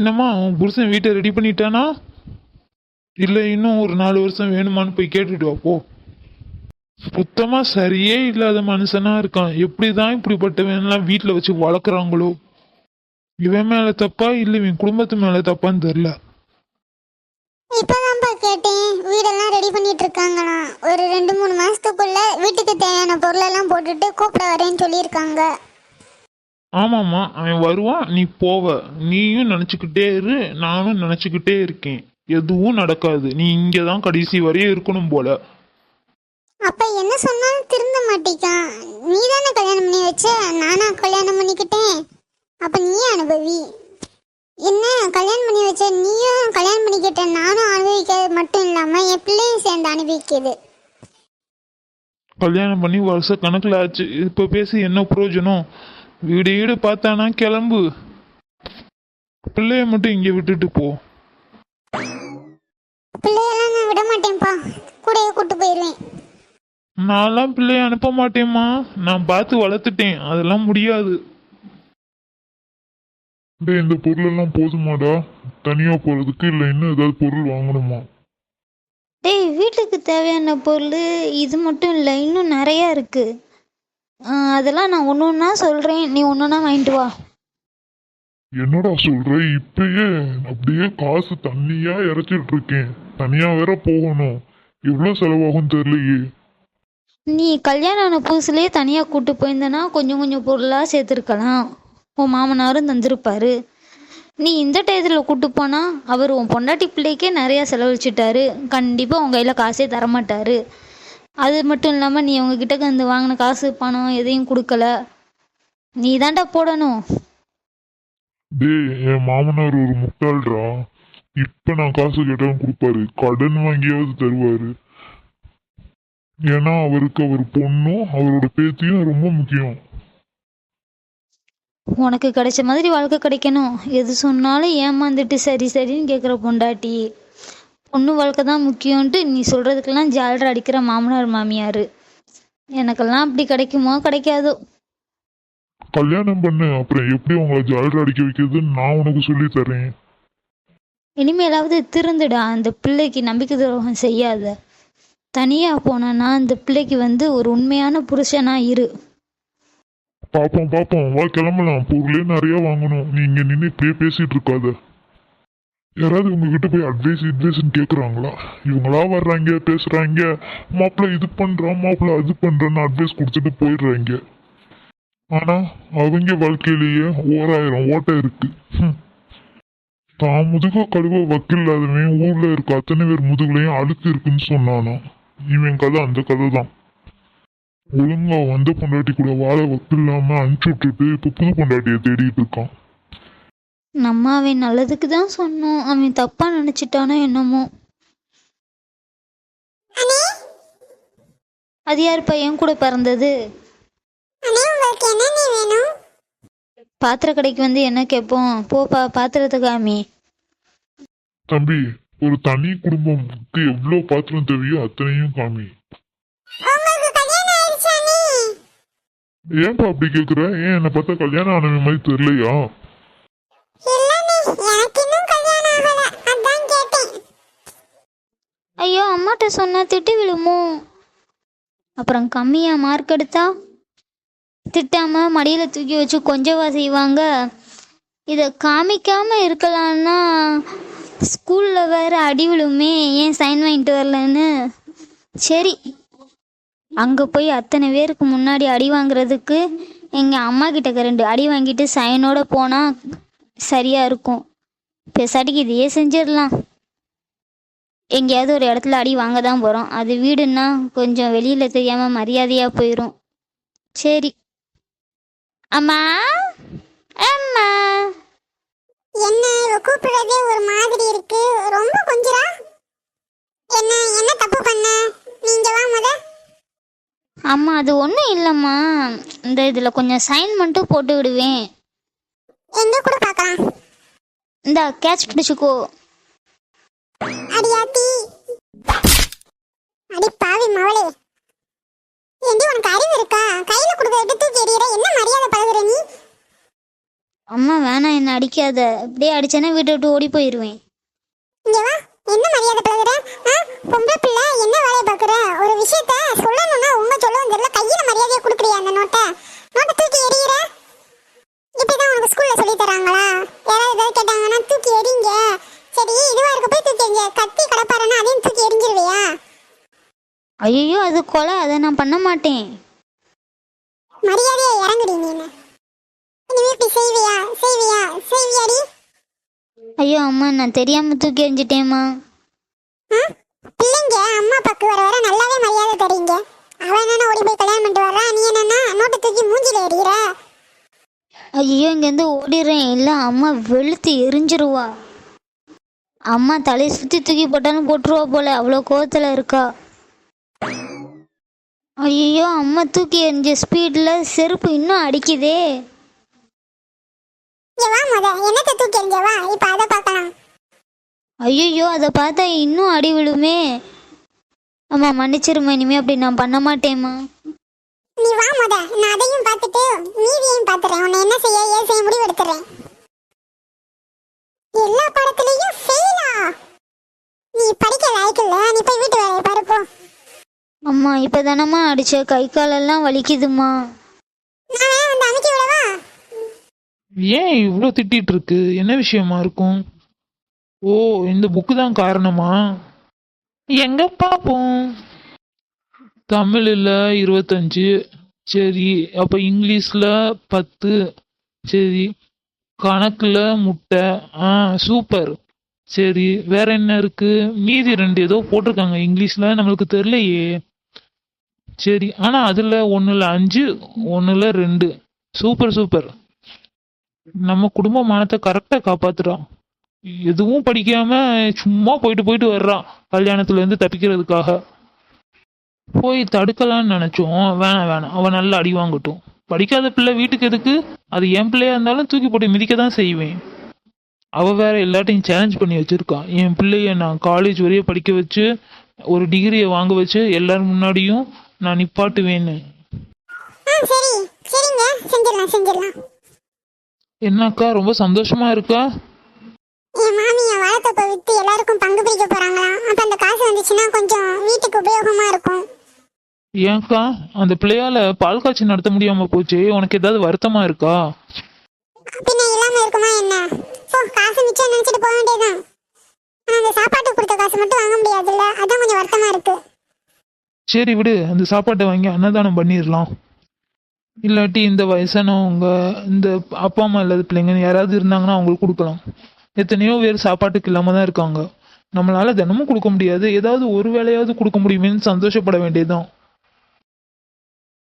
என்னம்மா உன் புருஷன் வீட்டை ரெடி பண்ணிட்டானா? இல்லை இன்னும் ஒரு நாலு வருஷம் வேணுமான்னு போய் கேட்டுட்டு வா போ. சுத்தமாக சரியே இல்லாத மனுஷனாக இருக்கான். எப்படி தான் இப்படிப்பட்டவன்லாம் வீட்டில் வச்சு வளர்க்குறாங்களோ? இவன் மேலே தப்பா இல்லை இவன் குடும்பத்து மேலே தப்பான்னு தெரில இப்பதான்ப்பா கேட்டேன். வீடெல்லாம் ரெடி பண்ணிட்டு இருக்காங்கண்ணா ஒரு ரெண்டு மூணு மாசத்துக்குள்ள வீட்டுக்கு தேவையான பொருளெல்லாம் போட்டுட்டு கூப்பிட வரேன்னு சொல்லியிருக்காங்க. ஆமாம்மா அவன் வருவான் நீ போவ. நீயும் நினச்சிக்கிட்டே இரு நானும் நினச்சிக்கிட்டே இருக்கேன். எதுவும் நடக்காது. நீ இங்கே தான் கடைசி வரையும் இருக்கணும் போல. அப்ப என்ன சொன்னாலும் திருந்த மாட்டேக்கான். நீ தானே கல்யாணம் பண்ணி வச்ச? நானா கல்யாணம் பண்ணிக்கிட்டேன். அப்ப நீ அனுபவி. என்ன கல்யாணம் பண்ணி வச்ச? நீயும் கல்யாணம் பண்ணிக்கிட்ட. நானும் அனுபவிக்கிறது மட்டும் இல்லாம என் பிள்ளையும் சேர்ந்து அனுபவிக்குது கல்யாணம் பண்ணி வருஷ கணக்கில் ஆச்சு. இப்போ பேசி என்ன பிரயோஜனம்? வீடு வீடு பார்த்தானா கிளம்பு. பிள்ளைய மட்டும் இங்கே விட்டுட்டு போ. பிள்ளையெல்லாம் நான் விட மாட்டேன்ப்பா கூடயே கூட்டு போயிடுவேன். நான்லாம் பிள்ளைய அனுப்ப மாட்டேம்மா. நான் பார்த்து வளர்த்துட்டேன். அதெல்லாம் முடியாது. டேய் இந்த பொருள் எல்லாம் போதுமாடா. தனியா போறதுக்கு இல்ல இன்னும் ஏதாவது பொருள் வாங்கணுமா? டேய் வீட்டுக்கு தேவையான பொருள் இது மட்டும் இல்லை இன்னும் நிறையா இருக்கு. ஆ, அதெல்லாம் நான் ஒன்று ஒன்றா சொல்கிறேன் நீ ஒன்று ஒன்றா வாங்கிட்டு வா. என்னடா சொல்ற? இப்பயே அப்படியே காசு தண்ணியா இறைச்சிட்டு இருக்கேன். தனியா வேற போகணும். எவ்வளவு செலவாகும் தெரியலையே. நீ கல்யாணம் ஆன புதுசுலேயே தனியாக கூட்டு போயிருந்தனா கொஞ்சம் கொஞ்சம் பொருளாக சேர்த்துருக்கலாம். உன் மாமனாரும் தந்திருப்பாரு. நீ இந்த டயத்தில் கூட்டு போனால் அவர் உன் பொண்டாட்டி பிள்ளைக்கே நிறையா செலவழிச்சிட்டாரு. கண்டிப்பாக உன் கையில் காசே தரமாட்டாரு. அது மட்டும் இல்லாமல் நீ உங்ககிட்ட வந்து வாங்கின காசு பணம் எதையும் கொடுக்கல. நீ தாண்டா போடணும். டேய் என் மாமனார் ஒரு முட்டாள்டா. இப்ப நான் காசு கேட்டாலும் கொடுப்பாரு. கடன் வாங்கியாவது தருவாரு. ஏன்னா அவருக்கு அவர் பொண்ணும் அவரோட பேத்தியும் ரொம்ப முக்கியம். உனக்கு கிடைச்ச மாதிரி வாழ்க்கை கிடைக்கணும். எது சொன்னாலும் ஏமாந்துட்டு சரி சரின்னு கேட்குற பொண்டாட்டி. பொண்ணு வாழ்க்கை தான் முக்கியம்ன்ட்டு நீ சொல்கிறதுக்கெல்லாம் ஜாலரை அடிக்கிற மாமனார் மாமியார். எனக்கெல்லாம் அப்படி கிடைக்குமோ? கிடைக்காதோ. கல்யாணம் பண்ணு அப்புறம் எப்படி உங்களை ஜாலரா அடிக்க வைக்கிறதுன்னு நான் உனக்கு சொல்லி தரேன் இனிமேலாவது திருந்துடா. அந்த பிள்ளைக்கு நம்பிக்கை துரோகம் செய்யாத. தனியாக போனேன்னா அந்த பிள்ளைக்கு வந்து ஒரு உண்மையான புருஷனா இரு. பாப்போம் பாப்போம். வா கிளம்பலாம். பொருளே நிறைய வாங்கணும். நீ இங்க நின்று இப்படியே பேசிட்டு இருக்காத. யாராவது உங்ககிட்ட போய் அட்வைஸ் அட்வைஸ்ன்னு கேட்குறாங்களா இவங்களா வர்றாங்க பேசுகிறாங்க மாப்பிள்ள இது பண்ணுறான் மாப்பிள்ள அது பண்ணுறேன்னு அட்வைஸ் கொடுத்துட்டு போயிடுறாங்க. ஆனால் அவங்க வாழ்க்கையிலேயே ஓராயிரம் ஓட்டை இருக்கு. தான் முதுக கழுவ வக்கில்லாதவன் ஊரில் இருக்க அத்தனை பேர் முதுகுலையும் அழுக்கு இருக்குன்னு சொன்னானா? இவன் கதை அந்த கதை தான் ஒழுங்கா வந்த பொண்டாட்டி கூட வாழ வக்கில்லாமல் அனுப்பிச்சு விட்டுட்டு இப்போ புது பொண்டாட்டியை தேடிட்டு இருக்கான். நம்ம அவன் நல்லதுக்கு தான் சொன்னோம். அவன் தப்பாக நினச்சிட்டானோ என்னமோ. அது யார் பையன் கூட பிறந்தது? பாத்திர கடைக்கு வந்து என்ன கேட்போம்? போப்பா பாத்திரத்தை காமி தம்பி ஒரு தனி குடும்பத்துக்கு எவ்வளவு பாத்திரம் தேவையோ அத்தனையும் காமி. ஏன்பா அப்படி கேக்குற? ஏன் என்னை பார்த்தா கல்யாணம் ஆனவன் மாதிரி தெரியலையா இல்லண்ணே எனக்கு இன்னும் கல்யாணம் ஆகல அதான் கேட்டேன் ஐயோ அம்மாட்ட சொன்னா திட்டு விழுமோ? அப்புறம் கம்மியா மார்க் எடுத்தா? திட்டாம மடியில தூக்கி வச்சு கொஞ்சவா செய்வாங்க. இதை காமிக்காம இருக்கலாம்னா ஸ்கூல்ல வேற அடி விழுமே ஏன் சைன் வாங்கிட்டு வரலன்னு? சரி. அங்க போய் அத்தனை பேருக்கு முன்னாடி அடி வாங்குறதுக்கு எங்க அம்மா கிட்ட ரெண்டு அடி வாங்கிட்டு சைனோட போனா சரியா இருக்கும். பெசாட்டிக்கு இதையே செஞ்சிடலாம். எங்கேயாவது ஒரு இடத்துல அடி வாங்க தான் போகிறோம் அது வீடுன்னா கொஞ்சம் வெளியில் தெரியாமல் மரியாதையாக போயிடும் சரி. அம்மா? அம்மா? என்ன இவ கூப்பிடுறதே ஒரு மாதிரி இருக்கு. ரொம்ப கொஞ்சரா என்ன என்ன தப்பு பண்ண? நீங்க வா முத. அம்மா அது ஒன்றும் இல்லைம்மா. இந்த இதில் கொஞ்சம் சைன் மட்டும் போட்டு விடுவேன். எங்க கூட பார்க்கலாம். இந்த கேட்ச் பிடிச்சிக்கோ. அம்மா வேணாம் என்னை அடிக்காத. இப்படியே அடிச்சேன்னா வீட்டை விட்டு ஓடி போயிடுவேன் இங்க வா. என்ன மரியாதை பழகுற ஆ? பொம்பளை பிள்ளை என்ன வேலையை பார்க்குற? ஒரு விஷயத்த சொல்லணும்னா உண்மை சொல்லவும் தெரியல. கையில மரியாதையை கொடுக்குறியா அந்த நோட்டை? நோட்டை தூக்கி எறிகிற இப்படிதான் உனக்கு ஸ்கூல்ல சொல்லி தராங்களா? யாராவது ஏதாவது கேட்டாங்கன்னா தூக்கி எறிங்க. சரி இதுவா இருக்க போய் தூக்கி எறிங்க. கத்தி கடப்பாரன்னா அதையும் தூக்கி எரிஞ்சிருவியா ஐயோ அது கொலை. அதை நான் பண்ண மாட்டேன். மரியாதையை இறங்குடி நீ இனிமே இப்படி செய்வியா? செய்வியா? செய்வியாடி? ஐயோ அம்மா நான் தெரியாம தூக்கி எறிஞ்சிட்டேம்மா? பிள்ளைங்க அம்மா அப்பாக்கு வர வர நல்லாவே மரியாதை தரீங்க. அவன் என்னன்னா ஓடி போய் கல்யாணம் பண்ணிட்டு வர்றான் நீ என்னன்னா நோட்டை தூக்கி மூஞ்சில எறிகிற ஐயோ இங்கேருந்து ஓடிடுறேன். இல்லை அம்மா வெளுத்து எரிஞ்சிருவா. அம்மா தலையை சுற்றி தூக்கி போட்டாலும் போட்டுருவா போல. அவ்வளோ கோவத்தில் இருக்கா. ஐயோ அம்மா தூக்கி எறிஞ்ச ஸ்பீடில் செருப்பு இன்னும் அடிக்குதே. வா முத. என்னத்தை தூக்கி எறிஞ்ச? வா இப்ப அதை பார்க்கலாம் ஐயோ அதை பார்த்தா இன்னும் அடி விழுமே. அம்மா மன்னிச்சிருமா இனிமே அப்படி நான் பண்ண மாட்டேம்மா. நீ வா முத. நான் அதையும் பார்த்துட்டு மீதியையும் பார்த்துறேன். உன்னை என்ன செய்ய ஏன் செய்ய முடிவு எடுத்துறேன்? எல்லா பாடத்துலயும் ஃபெயிலா நீ படிக்க லாய்க்கில்ல நீ போய் வீட்டு வேலையை பாரு போ. அம்மா இப்போ தானம்மா அடிச்ச. கை காலெல்லாம் வலிக்குதுமா நான் வேணா வந்து அமைக்க விடவா ஏன் இவ்வளோ திட்டிகிட்டு இருக்கு என்ன விஷயமா இருக்கும்? ஓ இந்த புக்கு தான் காரணமா? எங்க பார்ப்போம் தமிழில் இருபத்தஞ்சு சரி. அப்போ இங்கிலீஷில் பத்து சரி. கணக்கில் முட்டை. ஆ சூப்பர் சரி. வேற என்ன இருக்கு? மீதி ரெண்டு ஏதோ போட்டிருக்காங்க. இங்கிலீஷில் நம்மளுக்கு தெரியலையே. சரி. ஆனால் அதில் ஒன்றில் அஞ்சு ஒன்றில் ரெண்டு. சூப்பர் சூப்பர் நம்ம குடும்ப மானத்தை கரெக்டாக காப்பாத்துறான். எதுவும் படிக்காம சும்மா போயிட்டு போயிட்டு வர்றான் கல்யாணத்துல இருந்து தப்பிக்கிறதுக்காக. போய் தடுக்கலாம்னு நினைச்சோம். வேணாம் வேணாம். அவன் நல்லா அடி வாங்கட்டும். படிக்காத பிள்ளை வீட்டுக்கு எதுக்கு? அது என் பிள்ளையா இருந்தாலும் தூக்கி போட்டு மிதிக்க தான் செய்வேன். அவ வேற எல்லாத்தையும் சேலஞ்ச் பண்ணி வச்சிருக்கான் என் பிள்ளைய நான் காலேஜ் வரைய படிக்க வச்சு ஒரு டிகிரியை வாங்க வச்சு எல்லாரும் முன்னாடியும் நான் நிப்பாட்டுவேன்னு. சரி. சரிங்க. செஞ்சிடலாம் செஞ்சிடலாம். என்னக்கா ரொம்ப சந்தோஷமா இருக்கா? என் மாமி என் வாழைத்தொப்பை வித்து எல்லாருக்கும் பங்கு பிரிக்க போறாங்களாம் அப்ப அந்த காசு வந்துச்சுன்னா கொஞ்சம் வீட்டுக்கு உபயோகமா இருக்கும். ஏன்க்கா அந்த பிள்ளையால பால் காய்ச்சி நடத்த முடியாம போச்சு உனக்கு ஏதாவது வருத்தமா இருக்கா? பின்ன இல்லாம இருக்குமா என்ன? போ காசு மிச்சம் நினைச்சிட்டு போக வேண்டியதுதான். ஆனா அந்த சாப்பாட்டுக்கு கொடுத்த காசு மட்டும் வாங்க முடியாதுல்ல? அதான் கொஞ்சம் வருத்தமா இருக்கு. சரி விடு அந்த சாப்பாட்டை வாங்கி அன்னதானம் பண்ணிடலாம். இல்லாட்டி இந்த வயசானவங்க இந்த அப்பா அம்மா இல்லாத பிள்ளைங்க யாராவது இருந்தாங்கன்னா அவங்களுக்கு கொடுக்கலாம். எத்தனையோ பேர் சாப்பாட்டுக்கு இல்லாமல் தான் இருக்காங்க. நம்மளால தினமும் கொடுக்க முடியாது. ஏதாவது ஒரு வேலையாவது கொடுக்க முடியுமேன்னு சந்தோஷப்பட வேண்டியதுதான்.